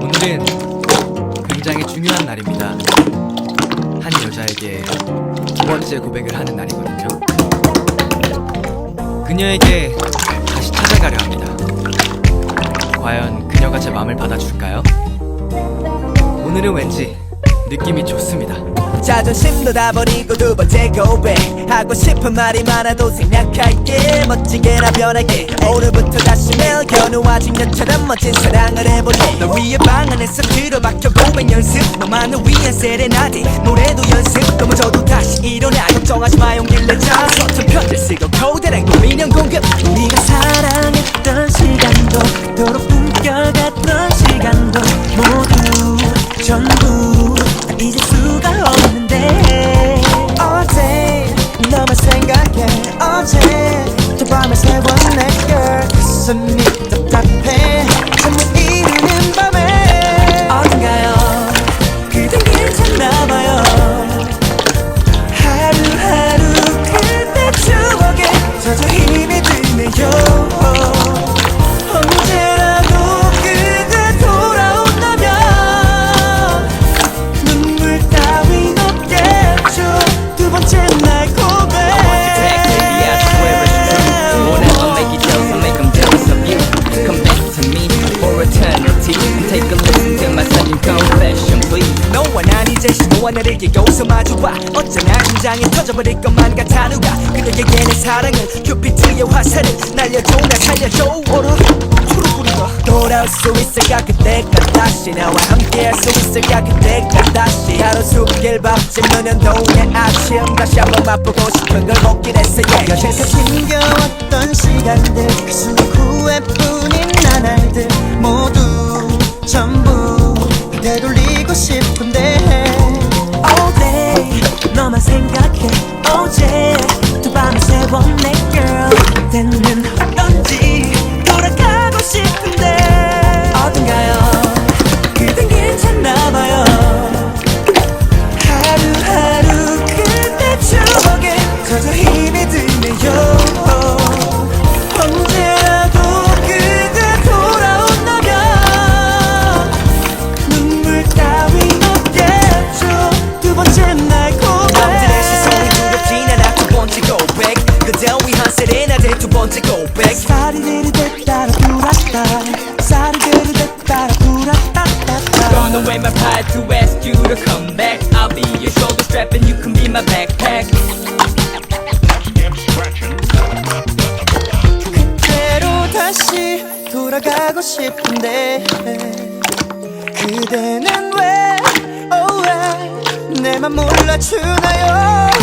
오늘은 굉장히 중요한 날입니다. 한 여자에게 두 번째 고백을 하는 날이거든요. 그녀에게 다시 찾아가려 합니다. 과연 그녀가 제 마음을 받아줄까요? 오늘은 왠지 느낌이 좋습니다. 자존심도 다 버리고 두 번째 고백. 하고 싶은 말이 많아도 생략할게. 멋지게나 변하게. 오늘부터 다시 매일 견우와 직녀처럼 멋진 사랑을 해볼래 너 위에 방 안에서 들어박혀 고백 연습. 너만을 위한 세레나데 노래도 연습. 넘어져도 다시 일어나 걱정하지 마. 용기를 내자. 서툰 편지를 쓰고 코드랑 고민형 공급 가슴이 답답해 잠을 이루는 밤에 어딘가요? 그댄 괜찮나봐요. 하루하루 그때 추억에 젖어 힘이 시도와 나를 여기서 마주봐. 어쩌나 심장이 터져버릴 것만 같아 누가? 그녀에게 내 사랑은 큐피트의 화살을 날려줘 나 살려줘. 오르 후루부리가 돌아올 수 있을까? 그때가 다시 나와 함께 할 수 있을까? 그때가 다시 하루 숙길 밥집 너는 동네 아침 다시 한번 맛보고 싶은 걸 먹긴 했어 yeah. 여태서 힘겨웠던 시간들 그 순간 후회뿐인 나날들 모두 전부 되돌리고 싶은데 새워 내 girl. 그때는 어떤지 돌아가고 싶은데. 어딘가요? 그댄 괜찮나봐요. 하루하루 그때 추억에 젖어 힘이 드 돌아가고 싶은데 그대는 왜, oh 왜 내맘 몰라주나요